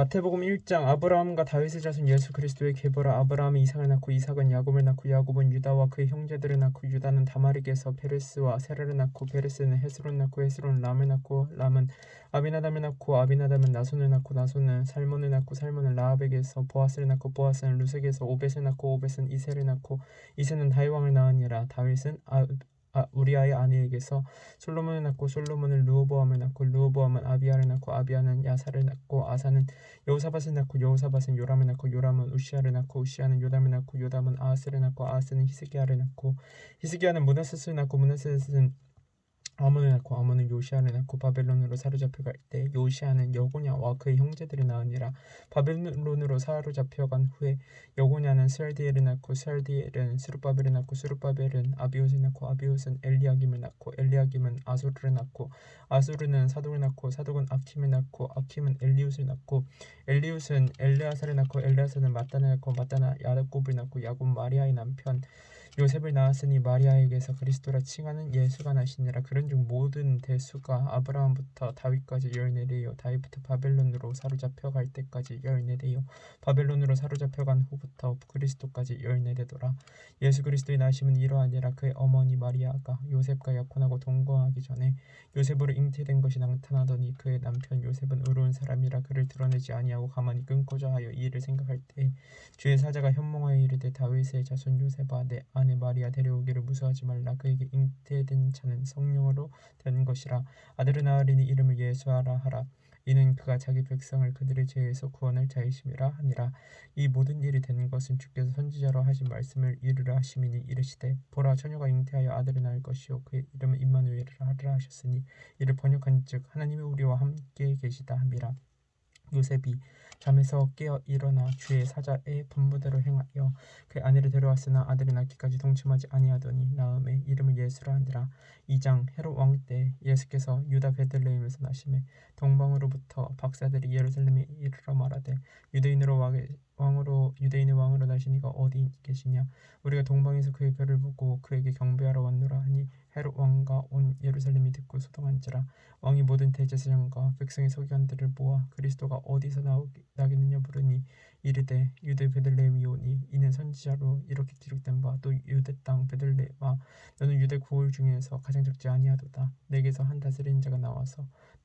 마태복음 1장 아브라함과 다윗의 자손 예수 그리스도의 계보라. 아브라함이 이삭을 낳고 이삭은 야곱을 낳고 야곱은 유다와 그의 형제들을 낳고 유다는 다마릭에서 베레스와 세라를 낳고 베레스는 헤스론 낳고 헤스론은 람을 낳고 람은 아비나담을 낳고 아비나담은 나손을 낳고 나손은 살몬을 낳고 살몬은 라합에게서 보아스를 낳고 보아스는 루색에서 오벳을 낳고 오벳은 이세를 낳고 이세는 다윗왕을 낳으니라. 다윗은 아, 아, 우리아의 아내에게서 솔로몬을 낳고 솔로몬은 르호보암을 낳고 르호보암은 아비야를 낳고 아비야는 야사를 낳고 아사는 여호사밧을 낳고 여호사밧은 요람을 낳고 요람은 우시아를 낳고 우시아는 요담을 낳고 요담은 아하스를 낳고 아하스는 히스기야를 낳고 히스기야는 문하세스를 낳고 문하세스는 아몬을 낳고 아몬은 요시아를 낳고 바벨론으로 사로잡혀갈 때 요시아는 여고냐와 그의 형제들을 낳으니라. 바벨론으로 사로잡혀간 후에 여고냐는 스알디엘을 낳고 스알디엘은 스룹바벨을 낳고 스룹바벨은 아비옷을 낳고 아비옷은 엘리야김을 낳고 엘리야김은 아수르를 낳고 아수르는 사독을 낳고 사독은 아킴을 낳고 아킴은 엘리웃을 낳고 엘리웃은 엘레아사를 낳고 엘레아사는 마따를 낳고 마따나 야곱을 낳고 야곱 마리아의 남편 요셉을 낳았으니 마리아에게서 그리스도라 칭하는 예수가 나시니라. 그런즉 모든 대수가 아브라함부터 다윗까지 열네대요. 다윗부터 바벨론으로 사로잡혀 갈 때까지 열네대요. 바벨론으로 사로잡혀 간 후부터 그리스도까지 열네대더라. 예수 그리스도의 나심은 이러하니라. 그의 어머니 마리아가 요셉과 약혼하고 동거하기 전에 요셉으로 잉태된 것이 나타나더니 그의 남편 요셉은 의로운 사람이라 그를 드러내지 아니하고 가만히 끊고자 하여 이 일을 생각할 때 주의 사자가 현몽하여 이르되 다윗의 자손 요셉아 내 아내 마리아 데려오기를 무서워하지 말라. 그에게 잉태된 자는 성령으로 된 것이라. 아들을 낳으리니 이름을 예수하라 하라. 이는 그가 자기 백성을 그들의 죄에서 구원할 자이심이라 하니라. 이 모든 일이 된 것은 주께서 선지자로 하신 말씀을 이루라 하심이니 이르시되 보라 처녀가 잉태하여 아들을 낳을 것이요. 그의 이름은 임마누엘이라 하리라 하셨으니 이를 번역한즉 하나님이 우리와 함께 계시다 함이라 요셉이 잠에서 깨어 일어나 주의 사자의 분부대로 행하여 그 아내를 데려왔으나 아들이 낳기까지 동침하지 아니하더니 나음에 이름을 예수라 하니라. 2장 헤롯 왕 때 예수께서 유다 베들레헴에서 나심에 동방으로부터 박사들이 예루살렘에 이르러 말하되 유대인으로 왕으로 유대인의 왕으로 나시니가 어디 계시냐? 우리가 동방에서 그의 별을 보고 그에게 경배하러 왔노라 하니 헤롯 왕과 온 예루살렘이 듣고 소동한지라 왕이 모든 대제사장과 백성의 서기관들을 모아 그리스도가 어디서 나겠느냐 물으니 이르되 유대 베들레헴이 오니 이는 선지자로 이렇게 기록된 바 또 유대 땅 베들레헴아 너는 유대 구울 중에서 가장 적지 아니하도다. 내게서 한 다스리는 자가 나와서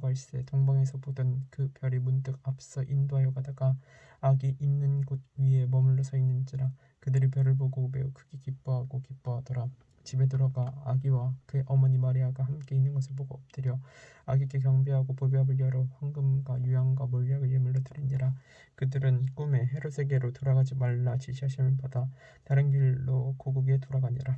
갈새 동방에서 보던 그 별이 문득 앞서 인도하여 가다가 악이 있는 곳 위에 머물러 서 있는지라 그들이 별을 보고 매우 크게 기뻐하고 기뻐하더라. 집에 들어가 아기와 그의 어머니 마리아가 함께 있는 것을 보고 엎드려 아기께 경배하고 보배압을 열어 황금과 유향과 몰약을 예물로 드리니라. 그들은 꿈에 헤롯에게로 돌아가지 말라 지시하심을 받아 다른 길로 고국에 돌아가니라.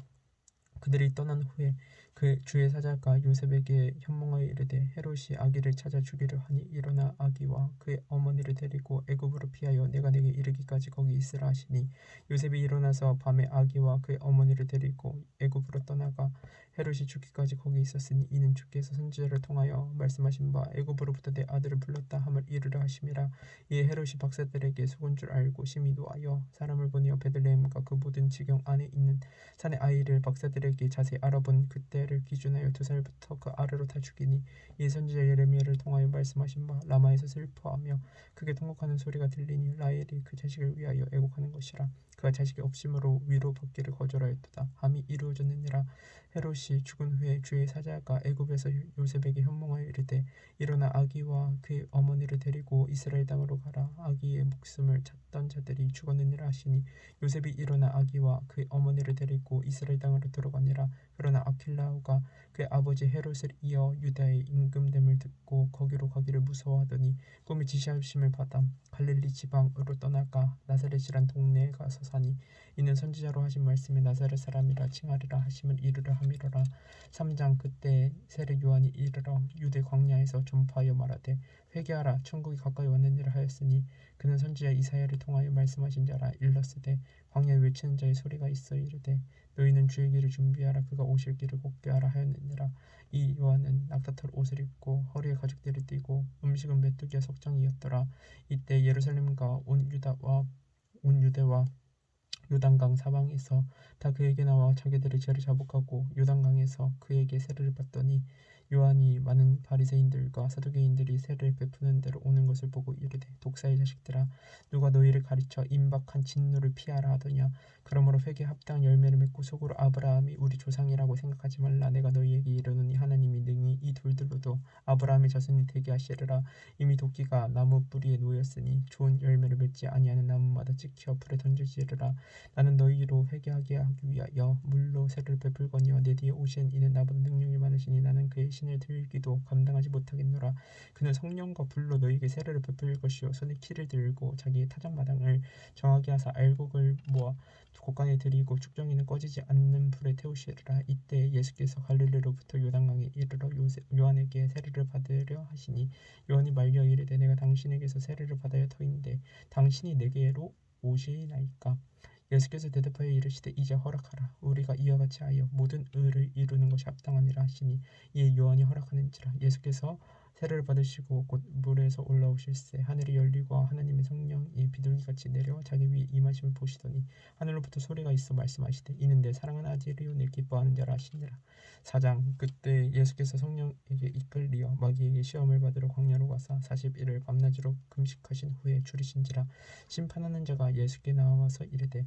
그들이 떠난 후에 그 주의 사자가 요셉에게 현몽하여 이르되 헤롯이 아기를 찾아 주기를 하니 일어나 아기와 그의 어머니를 데리고 애굽으로 피하여 내가 내게 이르기까지 거기 있으라 하시니 요셉이 일어나서 밤에 아기와 그의 어머니를 데리고 애굽으로 떠나가 헤롯이 죽기까지 거기 있었으니 이는 주께서 선지자를 통하여 말씀하신 바 애굽으로부터 내 아들을 불렀다 함을 이르려 하심이라. 이에 헤롯이 박사들에게 속은 줄 알고 심히 노하여 사람을 보내어 베들레헴과 그 모든 지경 안에 있는 산의 아이를 박사들에게 자세히 알아본 그때를 기준하여 두 살부터 그 아래로 다 죽이니 이 선지자 예레미야를 통하여 말씀하신 바 라마에서 슬퍼하며 크게 통곡하는 소리가 들리니 라헬이 그 자식을 위하여 애곡하는 것이라 그가 자식이 없심으로 위로 받기를 거절하였도다. 함이 이루어졌느니라. 헤롯이 죽은 후에 주의 사자가 애굽에서 요셉에게 현몽하여 이르되 일어나 아기와 그의 어머니를 데리고 이스라엘 땅으로 가라. 아기의 목숨을 찾던 자들이 죽었느니라 하시니 요셉이 일어나 아기와 그의 어머니를 데리고 이스라엘 땅으로 들어가니라 그러나 아킬라오가 그의 아버지 헤롯을 이어 유다의 임금됨을 듣고 거기로 가기를 무서워하더니 꿈이 지시하심을 받아 갈릴리 지방으로 떠나가 나사렛이란 동네에 가서 사니 이는 선지자로 하신 말씀에 나사렛 사람이라 칭하리라 하심을 이르려 함이로라. 3장 그때 세례 요한이 이르러 유대 광야에서 전파하여 말하되 회개하라. 천국이 가까이 왔느니라 하였으니 그는 선지자 이사야를 통하여 말씀하신 자라 일렀으되 광야에 외치는 자의 소리가 있어 이르되 너희는 주의 길을 준비하라. 그가 오실 길을 곱게 하라 하였느니라. 이 요한은 낙타털 옷을 입고 허리에 가죽띠를 띠고 음식은 메뚜기와 석정이었더라. 이때 예루살렘과 온 유다와 온 유대와 요단강 사방에서 다 그에게 나와 자기들의 죄를 자복하고 요단강에서 그에게 세례를 받더니 요한이 많은 바리새인들과 사두개인들이 세례를 베푸는 대로 오는 것을 보고 이르되 독사의 자식들아 누가 너희를 가르쳐 임박한 진노를 피하라 하더냐 그러므로 회개 합당한 열매를 맺고 속으로 아브라함이 우리 조상이라고 생각하지 말라. 내가 너희에게 이르노니 하나님이 능히 이 돌들로도 아브라함의 자손이 되게 하시리라. 이미 도끼가 나무 뿌리에 놓였으니 좋은 열매를 맺지 아니하는 나무마다 찍혀 불에 던져지리라. 나는 너희로 회개하게 하기 위하여 물로 세를 베풀거니와 내 뒤에 오신 이는 나보다 능력이 많으시니 나는 그의 신을 들기도 감당하지 못하겠노라. 그는 성령과 불로 너희에게 세례를 베풀 것이요. 손에 키를 들고 자기의 타작마당을 정하게 하사 알곡을 모아 곡간에 들이고 축정이는 꺼지지 않는 불에 태우시리라. 이때 예수께서 갈릴리로부터 요단강에 이르러 요세, 요한에게 세례를 받으려 하시니 요한이 말려 이르되 내가 당신에게서 세례를 받아야 터인데 당신이 내게로 오시나이까? 예수께서 대답하여 이르시되 이제 허락하라. 우리가 이와 같이 하여 모든 의를 이루는 것이 합당하니라 하시니 이에 요한이 허락하는지라. 예수께서 세례를 받으시고 곧 물에서 올라오실새 하늘이 열리고 하나님의 성령이 비둘기같이 내려 자기 위에 임하심을 보시더니 하늘로부터 소리가 있어 말씀하시되 이는 내 사랑하는 아들이요 내 기뻐하는 자라 하시니라. 사장 그때 예수께서 성령에게 이끌리어 마귀에게 시험을 받으러 광야로 가사 40일을 밤낮으로 금식하신 후에 줄이신지라 심판하는 자가 예수께 나와서 이르되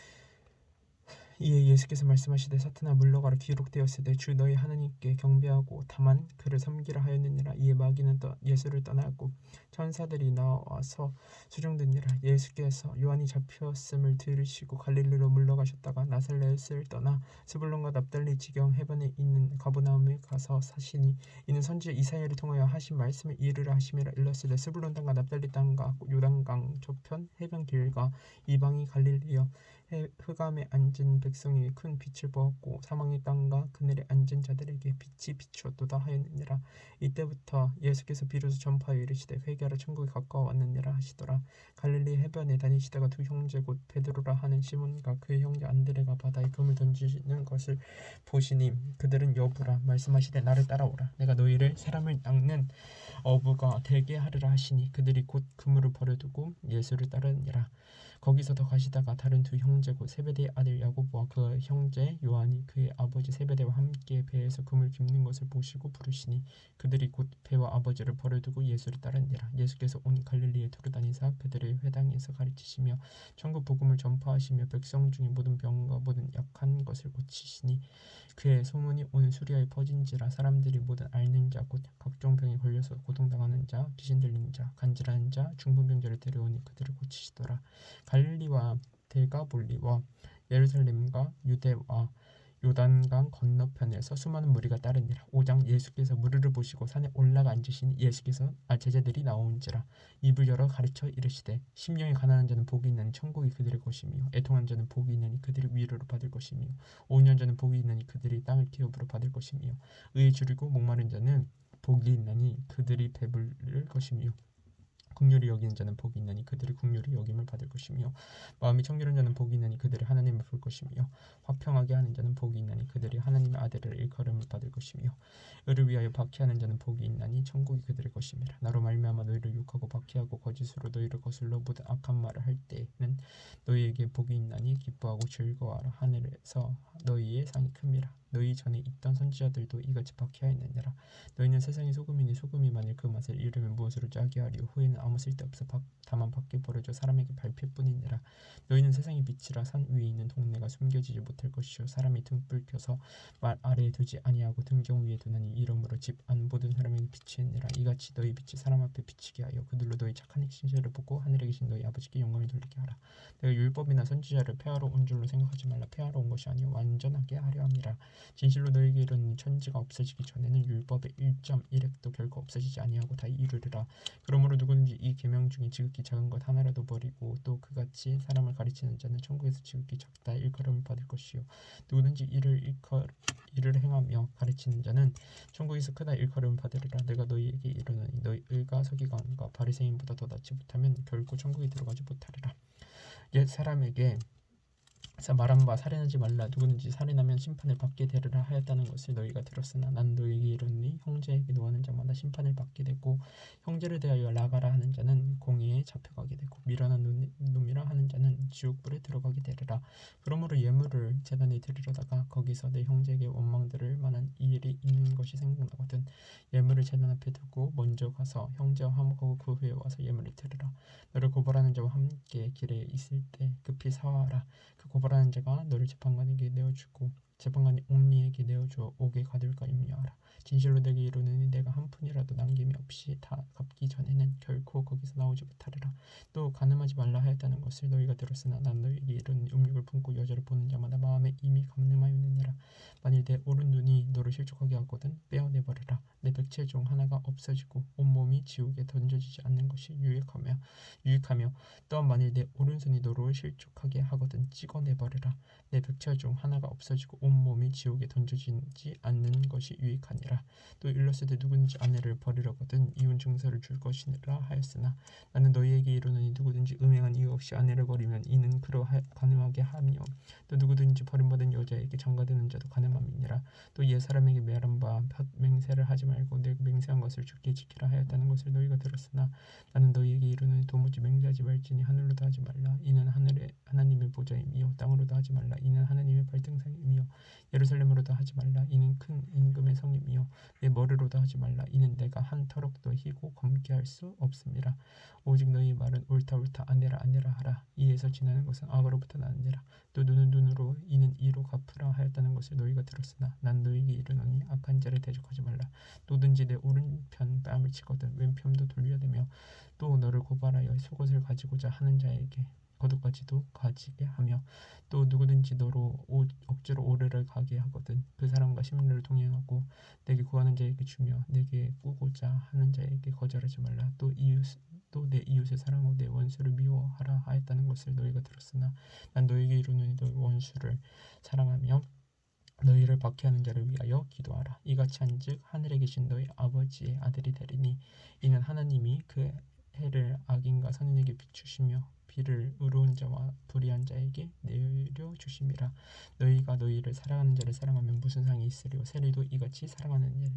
이에 예수께서 말씀하시되 사탄아 물러가라. 기록되었으되 주 너희 하나님께 경배하고 다만 그를 섬기라 하였느니라. 이에 마귀는 또 예수를 떠나고 천사들이 나와서 수종드니라. 예수께서 요한이 잡혔음을 들으시고 갈릴리로 물러가셨다가 나살렛을 떠나 스불론과 납달리 지경 해변에 있는 가보나움에 가서 사시니 이는 선지자 이사야를 통하여 하신 말씀을 이르라 하심이라 일렀으되 스불론 땅과 납달리 땅과 요단강 저편 해변 길과 이방이 갈릴리여 흑암에 앉은 백성이 큰 빛을 보았고 사망의 땅과 그늘에 앉은 자들에게 빛이 비추었도다 하였느니라. 이때부터 예수께서 비로소 전파하여 이르시되 회개하라 천국이 가까워 왔느니라 하시더라. 갈릴리 해변에 다니시다가 두 형제 곧 베드로라 하는 시몬과 그의 형제 안드레가 바다에 금을 던지는 것을 보시니 그들은 여부라 말씀하시되 나를 따라오라. 내가 너희를 사람을 낚는 어부가 되게 하리라 하시니 그들이 곧 그물을 버려두고 예수를 따르니라 거기서 더 가시다가 다른 두 형제 곧 세베대의 아들 야고보와 그 형제 요한이 그의 아버지 세베대와 함께 배에서 금을 깁는 것을 보시고 부르시니 그들이 곧 배와 아버지를 버려두고 예수를 따르니라. 예수께서 온 갈릴리에 두루다니사 그들의 회당에서 가르치시며 천국 복음을 전파하시며 백성 중에 모든 병과 모든 약한 것을 고치시니 그의 소문이 온 수리아에 퍼진지라 사람들이 모든 앓는 자 곧 각종 병에 걸려서 고통당하는 자 귀신 들린 자 간질하는 자 중풍병자를 데려오니 그들을 고치시더라 갈릴리와 데가볼리와 예루살렘과 유대와 요단강 건너편에서 수많은 무리가 따르니라. 5장 예수께서 무리를 보시고 산에 올라가 앉으시니 예수께서 아 제자들이 나온지라 입을 열어 가르쳐 이르시되 심령이 가난한 자는 복이 있나니 천국이 그들의 것이며 애통한 자는 복이 있나니 그들이 위로를 받을 것이며 오년 자는 복이 있나니 그들이 땅을 기업으로 받을 것이며 의에 줄이고 목마른 자는 복이 있나니 그들이 배부를 것이며 국률이 여기는 자는 복이 있나니 그들이 국률이 여김을 받을 것이며 마음이 청결한 자는 복이 있나니 그들이 하나님을 볼 것이며 화평하게 하는 자는 복이 있나니 그들이 하나님의 아들을 일컬음을 받을 것이며 의를 위하여 박해하는 자는 복이 있나니 천국이 그들의 것이니라. 나로 말미암아 너희를 욕하고 박해하고 거짓으로 너희를 거슬러 모든 악한 말을 할 때는 너희에게 복이 있나니 기뻐하고 즐거워하라. 하늘에서 너희의 상이 큽니다 너희 전에 있던 선지자들도 이같이 박해하였느니라. 너희는 세상의 소금이니 소금이 만일 그 맛을 잃으면 무엇으로 짜게 하리요 후에는 아무 쓸데없어 박, 다만 밖에 버려져 사람에게 밟힐 뿐이니라. 너희는 세상의 빛이라 산 위에 있는 동네가 숨겨지지 못할 것이요. 사람이 등불 켜서 말 아래에 두지 아니하고 등경 위에 두나니 이러므로 집 안 보던 사람에게 비치느니라. 이같이 너희 빛이 사람 앞에 비치게 하여 그들로 너희 착한 행실을 보고 하늘에 계신 너희 아버지께 영광을 돌리게 하라. 내가 율법이나 선지자를 폐하러 온 줄로 생각하지 말라. 폐하러 온 것이 아니요 완전하게 하려 함이라 진실로 너희에게 이르는 천지가 없어지기 전에는 율법의 1.1획도 결코 없어지지 아니하고 다 이르리라. 그러므로 누구든지 이 계명 중에 지극히 작은 것 하나라도 버리고 또 그같이 사람을 가르치는 자는 천국에서 지극히 작다 일컬음을 받을 것이요. 누구든지 이를 일컬 이를 행하며 가르치는 자는 천국에서 크다 일컬음을 받으리라. 내가 너희에게 이르노니 너희가 서기관과 바리새인보다 더 낫지 못하면 결코 천국에 들어가지 못하리라. 옛 사람에게 말한 바 살인하지 말라. 누구든지 살인하면 심판을 받게 되리라 하였다는 것을 너희가 들었으나 난 너희에게 이르노니 형제에게 노하는 자마다 심판을 받게 되고 형제를 대하여 나가라 하는 자는 공의에 잡혀가게 되고 미련한 놈이라 하는 자는 지옥불에 들어가게 되리라. 그러므로 예물을 재단에 드리려다가 거기서 내 형제에게 원망 들을 만한 일이 있는 것이 생각나거든 예물을 재단 앞에 두고 먼저 가서 형제와 화목하고 그 후에 와서 예물을 드리라. 너를 고발하는 자와 함께 길에 있을 때 급히 사와라. 그 고발 하는 자가 너를 재판관에게 내어주고 재판관이 옥리에게 내어줘 옥에 가둘까 임려하라. 진실로 내게 이르노니 내가 한 푼이라도 남김이 없이 다 갚기 전에는 결코 거기서 나오지 못하리라. 또 가늠하지 말라 하였다는 것을 너희가 들었으나 난 너희에게 이르는 음욕을 품고 여자를 보는 자마다 마음에 이미 감늠하였느니라. 만일 내 오른 눈이 너를 실족하게 하거든 빼어내버려라. 내 백체 중 하나가 없어지고 온몸이 지옥에 던져지지 않는 것이 유익하며 유익하며 또한 만일 내 오른손이 너를 실족하게 하거든 찍어내버려라. 내 백체 중 하나가 없어지고 온 몸이 지옥에 던져지지 않는 것이 유익하니라. 또 일러스되 누구든지 아내를 버리려거든 이혼 증서를 줄 것이라 하였으나 나는 너희에게 이르노니 누구든지 음행한 이유 없이 아내를 버리면 이는 그러 가늠하게 하며 또 누구든지 버림받은 여자에게 장가되는 자도 가늠함이니라. 또 옛 사람에게 매란 바 맹세를 하지 말고 내 맹세한 것을 죽게 지키라 하였다는 것을 너희가 들었으나 나는 너희에게 이르노니 도무지 맹세하지 말지니 하늘로도 하지 말라 이는 하늘에 하나님의 보좌임이요 땅으로도 하지 말라 이는 하나님의 발등상임이요 예루살렘으로도 하지 말라. 이는 큰 임금의 성임이요. 내 머리로도 하지 말라. 이는 내가 한 터럭도 희고 검게 할 수 없습니다. 오직 너희 말은 옳다 옳다. 아니라 아니라 하라. 이에서 지나는 것은 악으로부터 나느니라. 또 눈은 눈으로 이는 이로 갚으라 하였다는 것을 너희가 들었으나 난 너희에게 이르노니 악한 자를 대적하지 말라. 누든지 내 오른편 뺨을 치거든 왼편도 돌려대며 또 너를 고발하여 속옷을 가지고자 하는 자에게 거두까지도 가지게 하며 또 누구든지 너로 오, 억지로 오래를 가게 하거든. 그 사람과 심리를 동행하고 내게 구하는 자에게 주며 내게 꾸고자 하는 자에게 거절하지 말라. 또 이웃 또내 이웃을 사랑하고 내 원수를 미워하라 하였다는 것을 너희가 들었으나 난 너에게 이르노니 너희 원수를 사랑하며 너희를 박해하는 자를 위하여 기도하라. 이같이 한즉 하늘에 계신 너희 아버지의 아들이 되리니 이는 하나님이 그 해를 악인과 선인에게 비추시며 비를 의로운 자와 불의한 자에게 내려 주심이라. 너희가 너희를 사랑하는 자를 사랑하면 무슨 상이 있으리요 세리도 이같이 사랑하는 일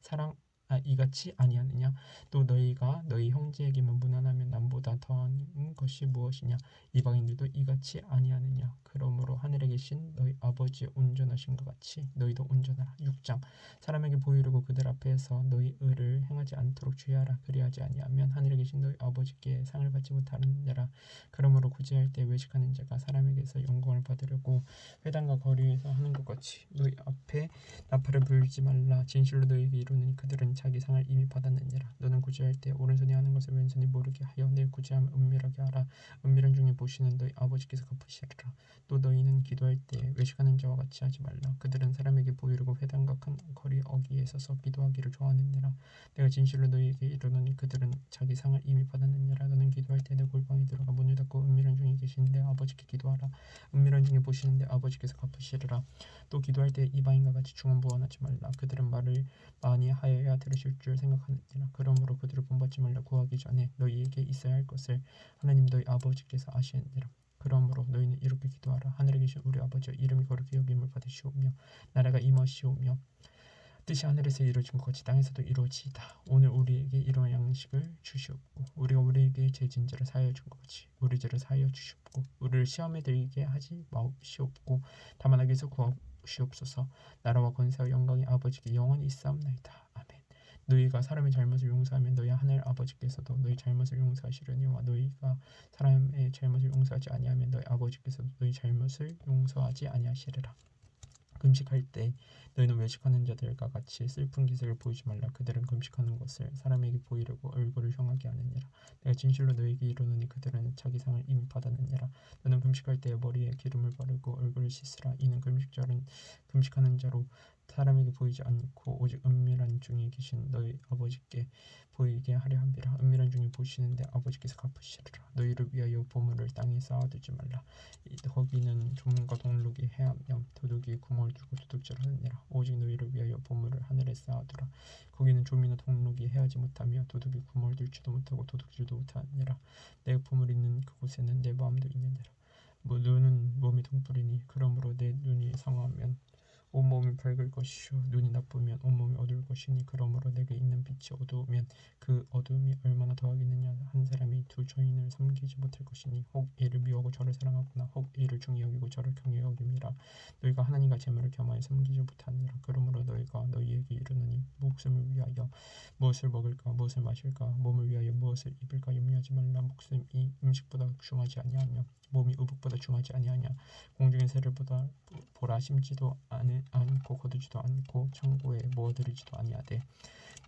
사랑 아, 이같이 아니하느냐? 또 너희가 너희 형제에게만 무난하면 남보다 더한 것이 무엇이냐? 이방인들도 이같이 아니하느냐? 그러므로 하늘에 계신 너희 아버지의 온전하신 것 같이 너희도 온전하라. 6장. 사람에게 보이려고 그들 앞에서 너희 의를 행하지 않도록 주의하라. 그리하지 아니하면 하늘에 계신 아버지께 상을 받지 못하느니라. 그러므로 구제할 때 외식하는 자가 사람에게서 영광을 받으려고 회당과 거리에서 하는 것 같이 너희 앞에 나팔을 불지 말라. 진실로 너희에게 이르노니 그들은 자기 상을 이미 받았느니라. 너는 구제할 때 오른손이 하는 것을 왼손이 모르게 하여 내 구제함을 은밀하게 하라. 은밀한 중에 보시는 너희 아버지께서 갚으시리라. 또 너희는 기도할 때 외식하는 자와 같이 하지 말라. 그들은 사람에게 보이려고 회당과 큰 거리 어귀에 서서 기도하기를 좋아하느니라. 내가 진실로 너희에게 이르노니 그들은 자기 상을 이미 받았느니라 너는 기도할 때내 골방에 들어가 문을 닫고 은밀한 중에 내 아버지께 기도하라. 은밀한 중에 보시는 내 아버지께서 갚으시리라. 또 기도할 때 이방인과 같이 중언부언하지 말라. 그들은 말을 많이 하여야 들으실 줄 생각하느니라. 그러므로 그들을 본받지 말라. 구하기 전에 너희에게 있어야 할 것을 하나님 너희 아버지께서 아시느니라. 그러므로 너희는 이렇게 기도하라. 하늘에 계신 우리 아버지여 이름이 거룩히 여김을 받으시오며 나라가 임하시오며 뜻이 하늘에서 이루어진 것 같이 땅에서도 이루어지이다. 오늘 우리에게 이러한 양식을 주시옵고 우리가 우리에게 제 진죄를 사하여 준것 같이 우리 죄를 사하여 주시옵고 우리를 시험에 들게 하지 마시옵고 다만 악에서 구하 주옵소서. 나라와 권세와 영광이 아버지께 영원히 있사옵나이다. 아멘. 너희가 사람의 잘못을 용서하면 너희 하늘 아버지께서도 너희 잘못을 용서하시려니와 너희가 사람의 잘못을 용서하지 아니하면 너희 아버지께서도 너희 잘못을 용서하지 아니하시리라 금식할 때 너희는 외식하는 자들과 같이 슬픈 기색을 보이지 말라. 그들은 금식하는 것을 사람에게 보이려고 얼굴을 형하게 하느니라. 내가 진실로 너희에게 이르노니 그들은 자기 상을 이미 받았느니라. 너는 금식할 때 머리에 기름을 바르고 얼굴을 씻으라. 이는 금식자는 금식하는 자로 사람에게 보이지 않고 오직 은밀한 중에 계신 너희 아버지께 보이게 하려 함이라. 은밀한 중에 보시는데 아버지께서 갚으시리라. 너희를 위하여 보물을 땅에 쌓아두지 말라. 거기는 조문과 동록이 해하며 도둑이 구멍을 뚫고 도둑질하느니라. 오직 너희를 위하여 보물을 하늘에 쌓아두라. 거기는 조미나 동록이 해하지 못하며 도둑이 구멍을 뚫지도 못하고 도둑질도 못하느니라. 내 보물 있는 그곳에는 내 마음도 있느니라. 뭐 눈은 몸이 동불이니 그러므로 내 눈이 상하면 온몸이 밝을 것이요 눈이 나쁘면 온몸이 어두울 것이니 그러므로 내게 있는 빛이 어두우면 그 어두움이 얼마나 더하겠느냐. 한 사람이 두 처인을 섬기지 못할 것이니 혹 이를 미워하고 저를 사랑하거나 혹 이를 중히 여기고 저를 경히 여김이라 너희가 하나님과 재물을 겸하여 섬기지 못하니라. 그러므로 너희가 너희에게 이르노니 목숨을 위하여 무엇을 먹을까? 무엇을 마실까? 몸을 위하여 무엇을 입을까? 염려하지 말라. 목숨이 음식보다 중하지 아니하며 몸이 의복보다 중하지 아니하냐? 공중의 새를 보다 보라 심지도 않고 거두지도 않고 창고에 모아들이지도 아니하되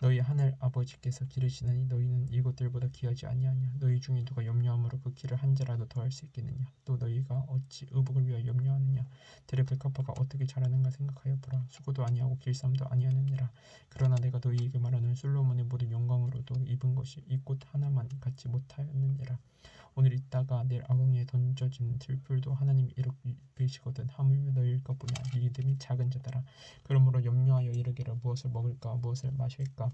너희 하늘 아버지께서 기르시나니 너희는 이것들보다 귀하지 아니하냐? 너희 중에 누가 염려함으로 그 길을 한 자라도 더할 수 있겠느냐? 또 너희가 어찌 의복을 위하여 염려하느냐? 백합화가 어떻게 자라는가 생각하여 보라. 수고도 아니하고 길쌈도 아니하느니라. 그러나 내가 너희에게 말하는 솔로몬의 모든 영광으로도 입은 것이 이 꽃 하나만 갖지 못하였느니라. 오늘 있다가 내일 아궁이에 던져진 들풀도 하나님이 이 룩이시거든. 하물며 너희일까 보냐 믿음이 작은 자들아. 그러므로 염려하여 이르기를 무엇을 먹을까? 무엇을 마실까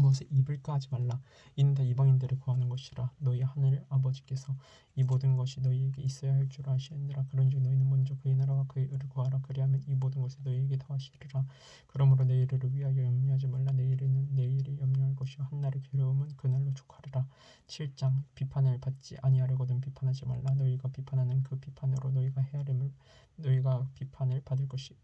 무엇을 입을까 하지 말라. 이는 다 이방인들을 구하는 것이라. 너희 하늘 아버지께서 이 모든 것이 너희에게 있어야 할 줄 아시느니라. 그런즉 너희는 먼저 그의 나라와 그의 의를 구하라. 그리하면 이 모든 것을 너희에게 더하시리라. 그러므로 내일을 위하여 염려하지 말라. 내일에는 내일이 염려할 것이요 한날의 괴로움은 그날로 족하리라. 7장 비판을 받지 아니하려거든 비판하지 말라. 너희가 비판하는 그 비판으로 너희가 헤아림을 너희가 비판을 받을 것이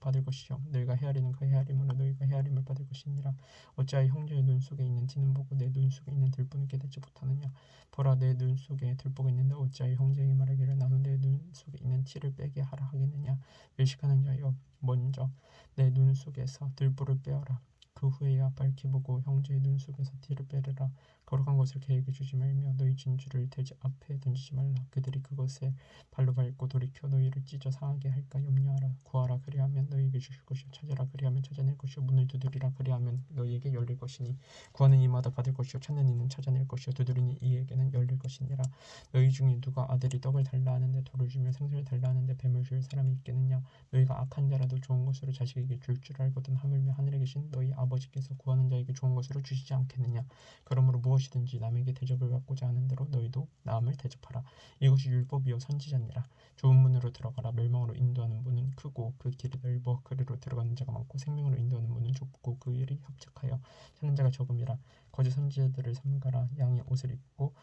받을 것이요 너희가 헤아리는 그 헤아림으로 너희가 헤아림을 받을 것이니라. 어찌하여 형제의 눈 속에 있는 티는 보고 내 눈 속에 있는 들보는 깨닫지 못하느냐? 보라 내 눈 속에 들보가 있는데 어찌하여 형제에게 말하기를 나는 내눈 속에 있는 티를 빼게 하라 하겠느냐? 외식하는 자여 먼저 내 눈 속에서 들보를 빼어라 그 후에야 밝히 보고 형제의 눈 속에서 티를 빼르라. 거룩한 것을 계획해 주지 말며 너희 진주를 돼지 앞에 던지지 말라. 그들이 그것에 발로 밟고 돌이켜 너희를 찢어 상하게 할까 염려하라. 구하라 그리하면 너희에게 주실 것이요. 찾으라 그리하면 찾아낼 것이요. 문을 두드리라 그리하면 너희에게 열릴 것이니 구하는 이마다 받을 것이요. 찾는 이는 찾아낼 것이요. 두드리니 이에게는 것이니라 너희 중에 누가 아들이 떡을 달라 하는데 돌을 주며 생선을 달라 하는데 뱀을 줄 사람이 있겠느냐 너희가 악한 자라도 좋은 것으로 자식에게 줄 줄 알거든 하물며 하늘에 계신 너희 아버지께서 구하는 자에게 좋은 것으로 주시지 않겠느냐 그러므로 무엇 무엇이든지 남에게 대접을 받고자 하는 대로 너희도 남을 대접하라. 이것이 율법이요 선지자니라. 좋은 문으로 들어가라. 멸망으로 인도하는 문은 크고 그 길이 넓어 그리로 들어가는 자가 많고 생명으로 인도하는 문은 좁고 그 일이 협착하여 찾는 자가 적음이라. 거짓 선지자들을 삼가라. 양의 옷을 입고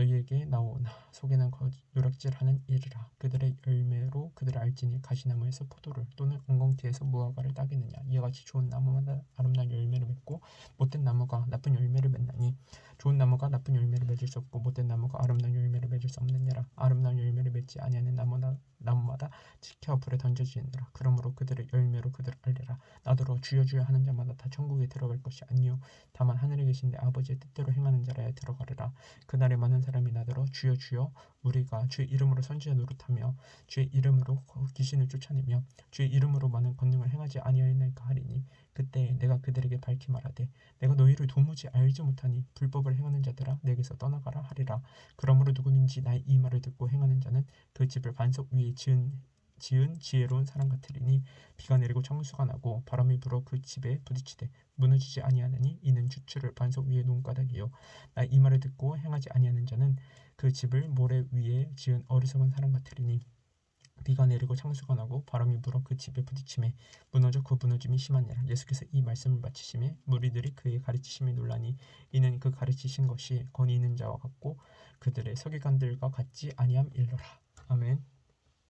너희에게 나오나 속에는 누락질하는 일이라. 그들의 열매로 그들을 알지니 가시나무에서 포도를 또는 엉겅퀴에서 무화과를 따겠느냐. 이와 같이 좋은 나무마다 아름다운 열매를 맺고 못된 나무가 나쁜 열매를 맺나니. 좋은 나무가 나쁜 열매를 맺을 수 없고 못된 나무가 아름다운 열매를 맺을 수 없느니라. 아름다운 열매를 맺지 아니하는 나무나 나무마다 지켜 불에 던져지느라 그러므로 그들의 열매로 그들을 알리라. 나더러 주여 주여 하는 자마다 다 천국에 들어갈 것이 아니요. 다만 하늘에 계신 내 아버지의 뜻대로 행하는 자라야 들어가리라. 그날에 많은 사람이 나더러 주여 주여 우리가 주의 이름으로 선지자 노릇하며 주의 이름으로 귀신을 쫓아내며 주의 이름으로 많은 권능을 행하지 아니하였나이까 하리니 그때 내가 그들에게 밝히 말하되 내가 너희를 도무지 알지 못하니 불법을 행하는 자들아 내게서 떠나가라 하리라. 그러므로 누구든지 나의 이 말을 듣고 행하는 자는 그 집을 반석 위에 지은 지은 지혜로운 사람 같으리니 비가 내리고 청수가 나고 바람이 불어 그 집에 부딪히되 무너지지 아니하느니 이는 주추를 반석 위에 놓은 까닭이요. 나 이 말을 듣고 행하지 아니하는 자는 그 집을 모래 위에 지은 어리석은 사람 같으리니 비가 내리고 창수가 나고 바람이 불어 그 집에 부딪힘에 무너져 그 무너짐이 심하니라. 예수께서 이 말씀을 마치심에 무리들이 그의 가르치심에 놀라니 이는 그 가르치신 것이 권위 있는 자와 같고 그들의 서기관들과 같지 아니함 일러라. 아멘